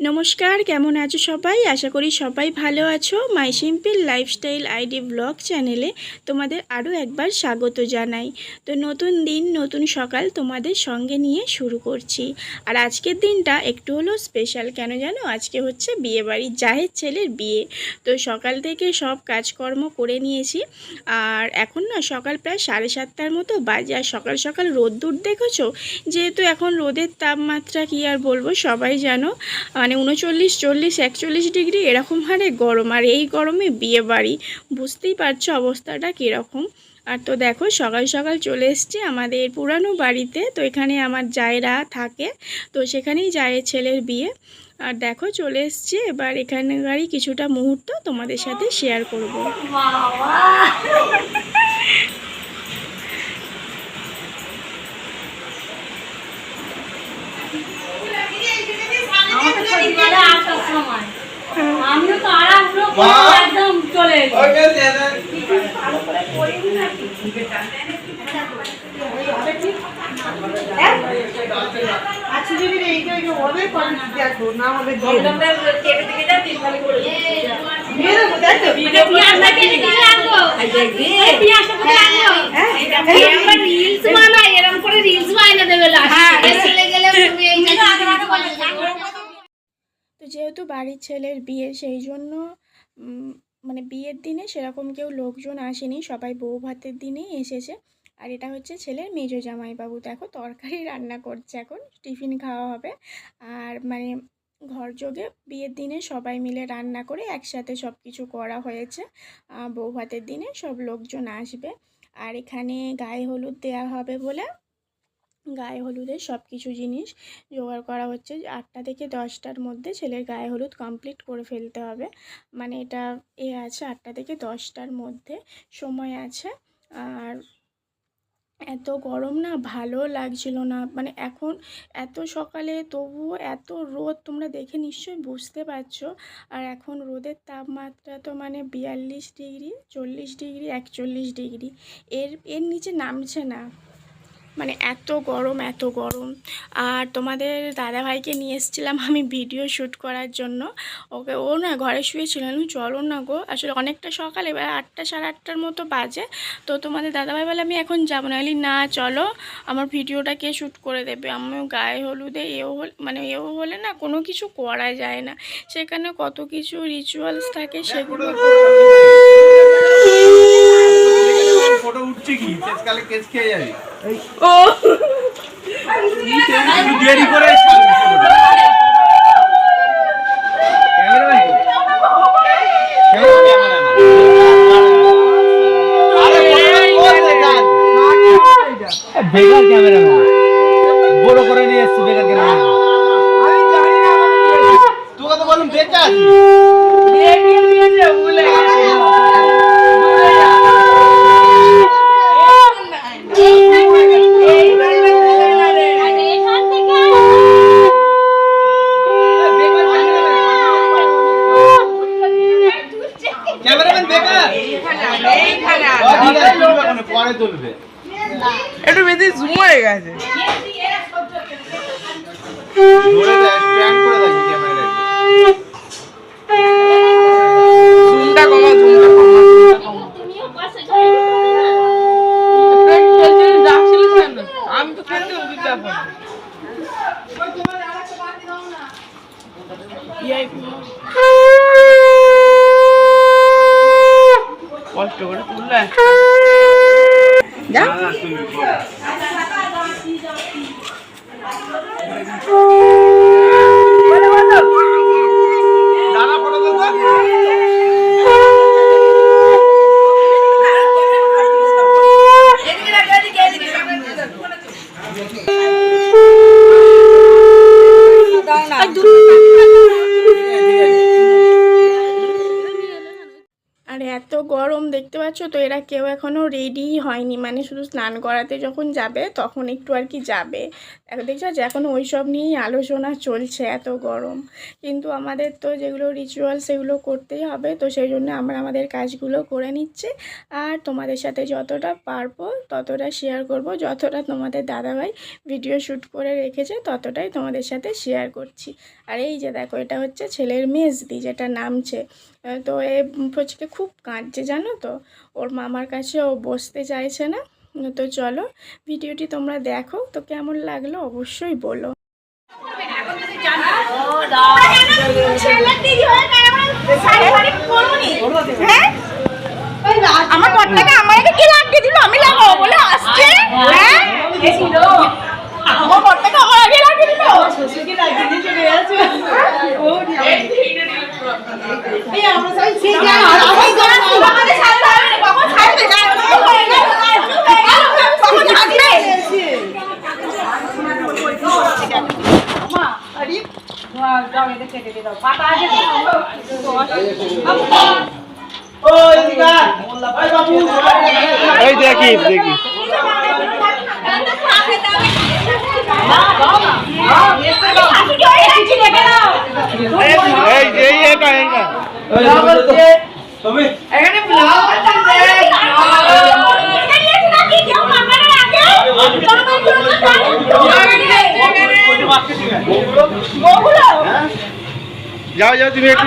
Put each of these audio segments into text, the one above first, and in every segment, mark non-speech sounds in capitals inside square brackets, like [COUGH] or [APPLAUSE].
নমস্কার, কেমন আছো সবাই? আশা করি সবাই ভালো আছো। My simple lifestyle ID blog চ্যানেলে তোমাদের আরও একবার স্বাগত জানাই। তো নতুন দিন, নতুন সকাল তোমাদের সঙ্গে নিয়ে শুরু করছি। আর আজকের দিনটা একটু হলেও স্পেশাল কেন জানো? আজকে হচ্ছে বিয়ে বাড়ির জাহের ছেলের বিয়ে। তো সকাল থেকে সব কাজকর্ম করে নিয়েছি। আর এখন না সকাল প্রায় সাড়ে সাতটার মতো বাজে। আর সকাল সকাল রোদ্দুর দেখেছ? যেহেতু এখন রোদের তাপমাত্রা কি আর বলব, সবাই জানো। মানে উনচল্লিশ, চল্লিশ, একচল্লিশ ডিগ্রি এরকম হারে গরম। আর এই গরমে বিয়ে বাড়ি, বুঝতেই পারছ অবস্থাটা কীরকম। আর তো দেখো, সকাল সকাল চলে এসছে আমাদের পুরানো বাড়িতে। তো এখানে আমার জায়রা থাকে, তো সেখানেই জায়ের ছেলের বিয়ে। আর দেখো, চলে এসছে এবার এখানকারই কিছুটা মুহূর্ত তোমাদের সাথে শেয়ার করব। আমাকে সকালে আটটার সময়। আমিও তো আরাম একদম চলে। আচ্ছা যদি এইটা হবে দেখো না হবে দিয়ে দিয়ে দেবো, দেখো। এটা পেঁয়াজটা কেটে কেটে আনব। এই পেঁয়াজটা কোথায় আনব? এই আমরা reels বানাই, এরম করে reels বানিয়ে দেবে last এ। চলে গেলে তুমি এইটা তো যেহেতু বাড়ির ছেলের বিয়ে, সেই জন্য মানে বিয়ের দিনে সেরকম কেউ লোকজন আসেনি, সবাই বউ ভাতের দিনেই এসেছে। আর এটা হচ্ছে ছেলের মেজো জামাইবাবু। দেখো তরকারি রান্না করছে এখন, টিফিন খাওয়া হবে। আর মানে ঘর যোগে বিয়ের দিনে সবাই মিলে রান্না করে একসাথে সব কিছু করা হয়েছে। বউ ভাতের দিনে সব লোকজন আসবে। আর এখানে গায়ে হলুদ দেওয়া হবে বলে গায়ে হলুদের সব কিছু জিনিস জোগাড় করা হচ্ছে। আটটা থেকে দশটার মধ্যে ছেলের গায়ে হলুদ কমপ্লিট করে ফেলতে হবে। মানে এটা এ আছে, আটটা থেকে দশটার মধ্যে সময় আছে। আর এত গরম না, ভালো লাগছিল না। মানে এখন এত সকালে, তবুও এত রোদ, তোমরা দেখে নিশ্চয়ই বুঝতে পারছ। আর এখন রোদের তাপমাত্রা তো মানে বিয়াল্লিশ ডিগ্রি, চল্লিশ ডিগ্রি, একচল্লিশ ডিগ্রি। এর এর নিচে নামছে না। মানে এত গরম এত গরম। আর তোমাদের দাদাভাইকে নিয়ে এসেছিলাম [LAUGHS] আমি ভিডিও শ্যুট করার জন্য। ওকে ও না ঘরে শুয়েছিল। আমি চলো না গো। আসলে অনেকটা সকাল এবার আটটা সাড়ে আটটার মতো বাজে। তো তোমাদের দাদাভাই বলে আমি এখন যাব। না না চলো। আমার ভিডিওটা কে শ্যুট করে দেবে? আমিও গায়ে হলুদে এও হল মানে এও হলে না কোনো কিছু করা যায় না। সেখানে কত কিছু রিচুয়ালস থাকে সেগুলো ফটো উঠছে কি? শেষকালে কেস খেয়ে যাবি? দেরি করে বেকার ক্যামেরাম্যান বড় করে নিয়ে এসছি বেকার না তোকে তো বলুন বেকার একটু বেশি জুম হয়ে গেছে। জুমটা কমা জুমটা জুমটা কমা তুমিও পাশে যাও। তুই খেলতে যাচ্ছিলিস কেন আমি তো খেলতে দিতে এখন কষ্ট করে তুললে যা। দাদা ফটো দেবো আর এত গরম দেখতে পাচ্ছ? তো এরা কেউ এখনও রেডি হয়নি। মানে শুধু স্নান করাতে যখন যাবে, তখন একটু আর কি যাবে। দেখছ? যে এখন ওই সব নিয়েই আলোচনা চলছে এত গরম। কিন্তু আমাদের তো যেগুলো রিচুয়াল সেগুলো করতেই হবে। তো সেই জন্য আমরা আমাদের কাজগুলো করে নিচ্ছি। আর তোমাদের সাথে যতটা পারব, ততটা শেয়ার করব। যতটা তোমাদের দাদাভাই ভিডিও শ্যুট করে রেখেছে, ততটাই তোমাদের সাথে শেয়ার করছি। আর এই যে দেখো, এটা হচ্ছে ছেলের মেজদি যেটা নামছে তো এ ফচকে খুব কাঁদছে জানো তো? ওর মামার কাছে ও বসতে চাইছে না। তো চলো, ভিডিওটি তোমরা দেখো, তো কেমন লাগল অবশ্যই বলো। আমার কর্তাকে আমাকে কি লাগিয়ে দিল? আমি লাগাবো বলে আসছে হ্যাঁ আমার কর্তাকে আমার আগে লাগিয়ে দিল এই দেখি দেখি এই যে এই এটা এইটা যাও যাও তুমি একটু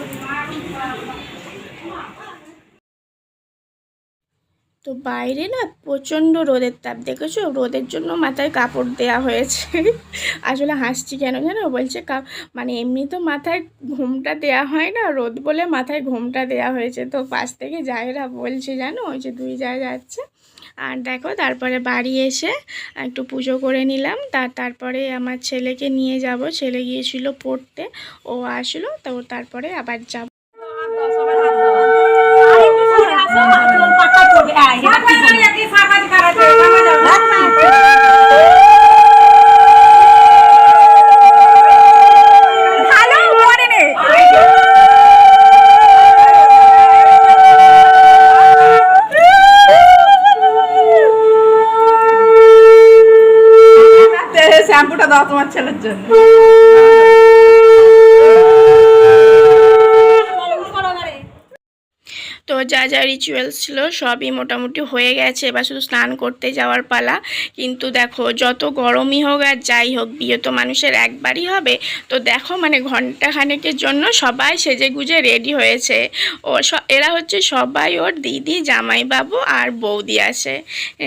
তো বাইরে না প্রচণ্ড রোদের তাপ, দেখেছ? রোদের জন্য মাথায় কাপড় দেয়া হয়েছে। [LAUGHS] আসলে হাসছি কেন জানো? বলছে মানে এমনি তো মাথায় ঘুমটা দেয়া হয় না, রোদ বলে মাথায় ঘুমটা দেয়া হয়েছে। তো পাশ থেকে জায়রা বলছে জানো, ওই যে দুই জায় যাচ্ছে। আর দেখো তারপরে বাড়ি এসে একটু পুজো করে নিলাম। তার তারপরে আমার ছেলেকে নিয়ে যাব। ছেলে গিয়েছিল পড়তে, ও আসলো, তো তারপরে আবার যাব। শ্যাম্পুটা দাও তোমার ছেলের জন্য যা যা রিচুয়ালস ছিল সবই মোটামুটি হয়ে গেছে। এবার শুধু স্নান করতে যাওয়ার পালা। কিন্তু দেখো, যত গরমই হোক আর যাই হোক, বিয়ে তো মানুষের একবারই হবে। তো দেখো মানে ঘণ্টা খানেকের জন্য সবাই সেজে গুজে রেডি হয়েছে। ও এরা হচ্ছে সবাই ওর দিদি, জামাইবাবু আর বৌদি আছে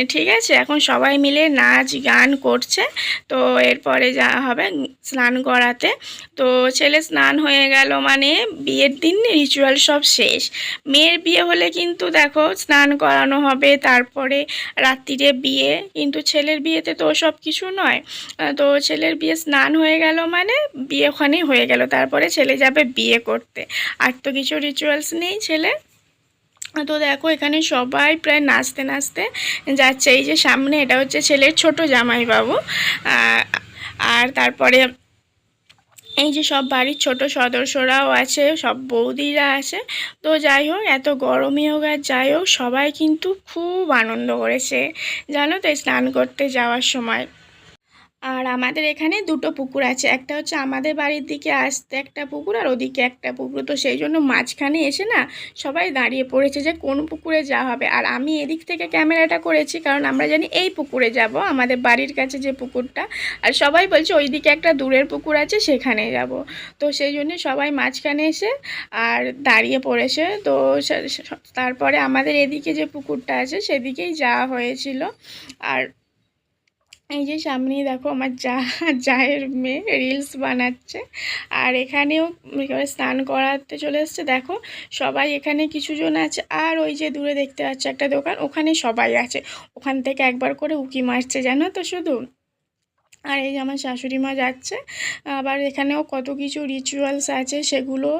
ঠিক আছে? এখন সবাই মিলে নাচ, গান করছে। তো এরপরে যা হবে স্নান করাতে। তো ছেলে স্নান হয়ে গেল মানে বিয়ের দিন রিচুয়াল সব শেষ। মেয়ের বিয়ে হলে কিন্তু দেখো স্নান করানো হবে, তারপরে রাত্রিরে বিয়ে। কিন্তু ছেলের বিয়েতে তো সব কিছু নয়। তো ছেলের বিয়ে স্নান হয়ে গেল মানে বিয়ে ওখানেই হয়ে গেল। তারপরে ছেলে যাবে বিয়ে করতে। আর তো কিছু রিচুয়ালস নেই ছেলে। তো দেখো এখানে সবাই প্রায় নাচতে নাচতে যাচ্ছে। এই যে সামনে এটা হচ্ছে ছেলের ছোট জামাইবাবু। আর তারপরে এই যে সব বাড়ির ছোট সদস্যরাও আছে, সব বৌদিরা আছে। তো যাই হোক, এত গরমই হোক আর যাই হোক, সবাই কিন্তু খুব আনন্দ করেছে। জানো তো, স্নান করতে যাওয়ার সময়। আর আমাদের এখানে দুটো পুকুর আছে। একটা হচ্ছে আমাদের বাড়ির দিকে আসতে একটা পুকুর আর ওদিকে একটা পুকুর। তো সেই জন্য মাঝখানে এসে না সবাই দাঁড়িয়ে পড়েছে যে কোন পুকুরে যাওয়া হবে। আর আমি এদিক থেকে ক্যামেরাটা করেছি কারণ আমরা জানি এই পুকুরে যাব, আমাদের বাড়ির কাছে যে পুকুরটা। আর সবাই বলছে ওইদিকে একটা দূরের পুকুর আছে সেখানে যাব। তো সেই জন্য সবাই মাঝখানে এসে আর দাঁড়িয়ে পড়েছে। তো তারপরে আমাদের এদিকে যে পুকুরটা আছে, সেদিকেই যাওয়া হয়েছিল। আর এই যে সামনেই দেখো আমার যা, জায়ের মেয়ে রিলস বানাচ্ছে। আর এখানেও স্নান করাতে চলে এসছে। দেখো, সবাই এখানে কিছু জন আছে। আর ওই যে দূরে দেখতে পাচ্ছে একটা দোকান, ওখানে সবাই আছে। ওখান থেকে একবার করে উকি মারছে, জানো তো শুধু? আর এই আমার শাশুড়ি মা যাচ্ছে, আবার এখানেও কত কিছু রিচুয়ালস আছে সেগুলো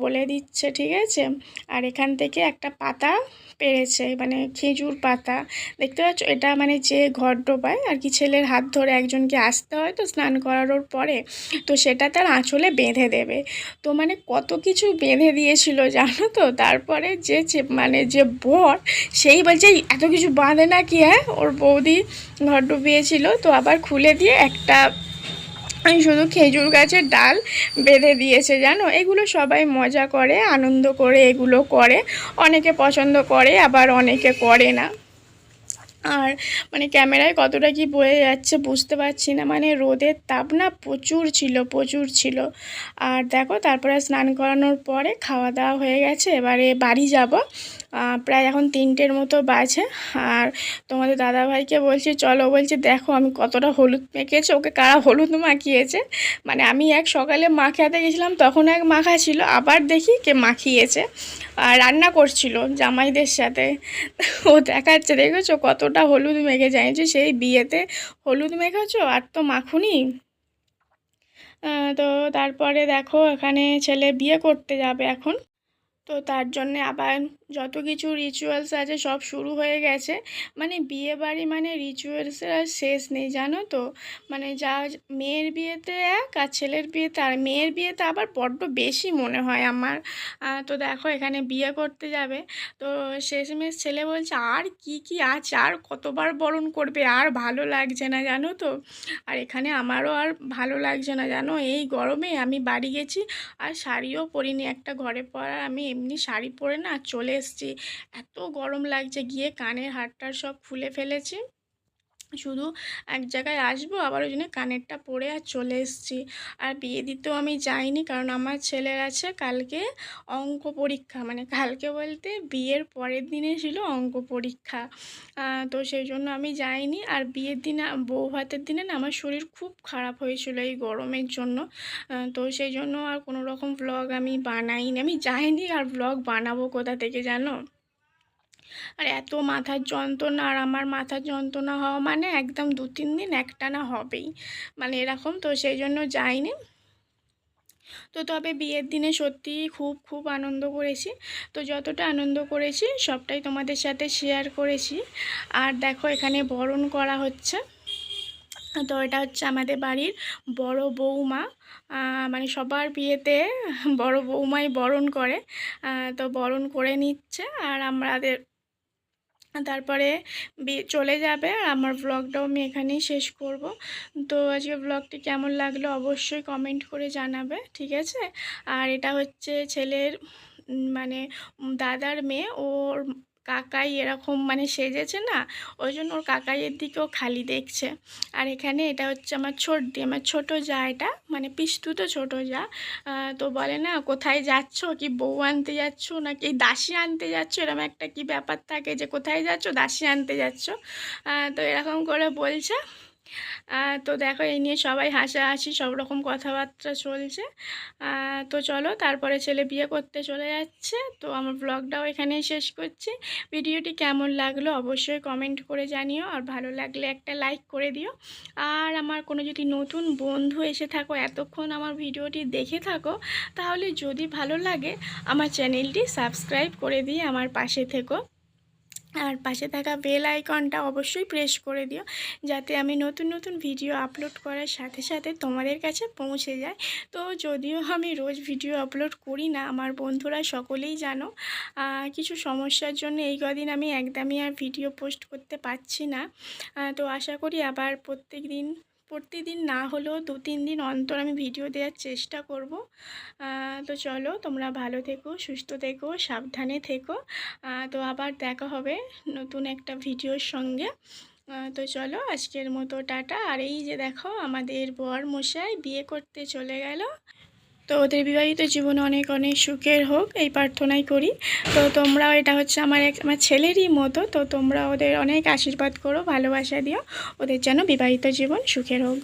বলে দিচ্ছে, ঠিক আছে? আর এখান থেকে একটা পাতা পেরেছে মানে খেজুর পাতা, দেখতে পাচ্ছ? এটা মানে যে ঘর ডোবায়, আর কি ছেলের হাত ধরে একজনকে আসতে হয় তো স্নান করানোর পরে, তো সেটা তার আঁচলে বেঁধে দেবে। তো মানে কত কিছু বেঁধে দিয়েছিল জানো তো? তারপরে যে মানে যে বর, সেই বলছে, "এই এত কিছু বাঁধে না কি হ্যাঁ? ওর বৌদি ঘর ডুবিয়েছিল, তো আবার খুলে দিয়ে একটা শুধু খেজুর গাছের ডাল বেঁধে দিয়েছে, জানো? এগুলো সবাই মজা করে, আনন্দ করে, এগুলো করে। অনেকে পছন্দ করে, আবার অনেকে করে না। আর মানে ক্যামেরায় কতটা কি বয়ে যাচ্ছে বুঝতে পারছি না। মানে রোদের তাপ না প্রচুর ছিল প্রচুর ছিল। আর দেখো তারপরে স্নান করানোর পরে খাওয়া দাওয়া হয়ে গেছে, এবারে বাড়ি যাব। প্রায় এখন তিনটের মতো বাজে। আর তোমাদের দাদাভাইকে বলছি, চলো, বলছে, দেখো আমি কতটা হলুদ মেখেছে, ওকে কারা হলুদ মাখিয়েছে? মানে আমি এক সকালে মাখাতে গেছিলাম, তখন এক মাখা ছিল, আবার দেখি কে মাখিয়েছে। আর রান্না করছিল জামাইদের সাথে। ও দেখাচ্ছে, দেখেছ কতটা হলুদ মেখে যে সেই বিয়েতে হলুদ মেখেছো আর তো মাখুনি। তো তারপরে দেখো এখানে ছেলে বিয়ে করতে যাবে এখন। তো তার জন্যে আবার যত কিছু রিচুয়ালস আছে সব শুরু হয়ে গেছে। মানে বিয়ে বাড়ি মানে রিচুয়ালসের আর শেষ নেই, জানো তো? মানে যা মেয়ের বিয়েতে এক আর ছেলের বিয়েতে আর মেয়ের বিয়েতে আবার বড্ড বেশি মনে হয় আমার। তো দেখো এখানে বিয়ে করতে যাবে। তো শেষমেশ ছেলে বলছে, আর কি কি আছে? আর কতবার বরণ করবে? আর ভালো লাগছে না, জানো তো? আর এখানে আমারও আর ভালো লাগছে না, জানো? এই গরমে আমি বাড়ি গেছি আর শাড়িও পরিনি। একটা ঘরে পরার আমি এমনি শাড়ি পরে না চলে এসেছি। এত গরম লাগছে গিয়ে কানের হারটার সব খুলে ফেলেছি। শুধু এক জায়গায় আসব, আবার ওই জন্য কানেরটা পরে আর চলে এসেছি। আর বিয়ে দিতেও আমি যাইনি, কারণ আমার ছেলের আছে কালকে অঙ্ক পরীক্ষা। মানে কালকে বলতে বিয়ের পরের দিনে ছিল অঙ্ক পরীক্ষা। তো সেই জন্য আমি যাইনি। আর বিয়ের দিনে, বউ ভাতের দিনে না আমার শরীর খুব খারাপ হয়েছিল এই গরমের জন্য। তো সেই জন্য আর কোনো রকম ব্লগ আমি বানাইনি। আমি যাইনি আর ব্লগ বানাবো কোথা থেকে জানো? আর এত মাথার যন্ত্রণা আর আমার মাথার যন্ত্রণা হওয়া মানে একদম দু তিন দিন একটানা হবেই। মানে এরকম তো সেই জন্য যাইনি। তো তবে বিয়ের দিনে সত্যিই খুব খুব আনন্দ করেছি। তো যতটা আনন্দ করেছি সবটাই তোমাদের সাথে শেয়ার করেছি। আর দেখো এখানে বরণ করা হচ্ছে। তো এটা হচ্ছে আমাদের বাড়ির বড় বৌমা। মানে সবার বিয়েতে বড় বৌমাই বরণ করে। তো বরণ করে নিচ্ছে। আর আমাদের তারপরে চলে যাবে আর আমার ব্লগটাও আমি এখানেই শেষ করব। তো আজকে ব্লগটি কেমন লাগল অবশ্যই কমেন্ট করে জানাবে, ঠিক আছে? আর এটা হচ্ছে ছেলের মানে দাদার মেয়ে, ওর কাকাই এরকম মানে সেজেছে না ওই জন্য ওর কাকাইয়ের দিকেও খালি দেখছে। আর এখানে এটা হচ্ছে আমার ছোটদি আমার ছোটো যা এটা মানে পিস্তু তো ছোটো যা তো বলে না, কোথায় যাচ্ছ? কি বউ আনতে যাচ্ছ? নাকি দাসী আনতে যাচ্ছ? এরকম একটা কি ব্যাপার থাকে যে, কোথায় যাচ্ছ? দাসী আনতে যাচ্ছ? তো এরকম করে বলছে। তো দেখো এই নিয়ে সবাই হাসাহাসি, সব রকম কথাবার্তা চলছে। তো চলো তারপরে ছেলে বিয়ে করতে চলে যাচ্ছে। তো আমার ব্লগটাও এখানেই শেষ করছি। ভিডিওটি কেমন লাগল অবশ্যই কমেন্ট করে জানিও। আর ভালো লাগলে একটা লাইক করে দিও। আর আমার কোনো যদি নতুন বন্ধু এসে থাকো, এতক্ষণ আমার ভিডিওটি দেখে থাকো, তাহলে যদি ভালো লাগে, আমার চ্যানেলটি সাবস্ক্রাইব করে দিয়ে আমার পাশে থেকো। আর পাশে থাকা বেল আইকনটা অবশ্যই প্রেস করে দিও, যাতে আমি নতুন নতুন ভিডিও আপলোড করার সাথে সাথে তোমাদের কাছে পৌঁছে যায়। তো যদিও আমি রোজ ভিডিও আপলোড করি না, আমার বন্ধুরা সকলেই জানো কিছু সমস্যার জন্য এই কদিন আমি একদমই আর ভিডিও পোস্ট করতে পারছি না। তো আশা করি আবার প্রত্যেক দিন প্রতিদিন না হলেও দু, তিন দিন অন্তর আমি ভিডিও দেওয়ার চেষ্টা করব। তো চলো তোমরা ভালো থেকো, সুস্থ থেকো, সাবধানে থেকো। তো আবার দেখা হবে নতুন একটা ভিডিওর সঙ্গে। তো চলো আজকের মতো টাটা। আর এই যে দেখো আমাদের বর মশাই বিয়ে করতে চলে গেল। তো ওদের বিবাহিত জীবন অনেক অনেক সুখের হোক, এই প্রার্থনাই করি। তো তোমরা এটা হচ্ছে আমার এক, আমার ছেলেরই মতো, তো তোমরা ওদের অনেক আশীর্বাদ করো, ভালোবাসা দিও, ওদের যেন বিবাহিত জীবন সুখের হোক।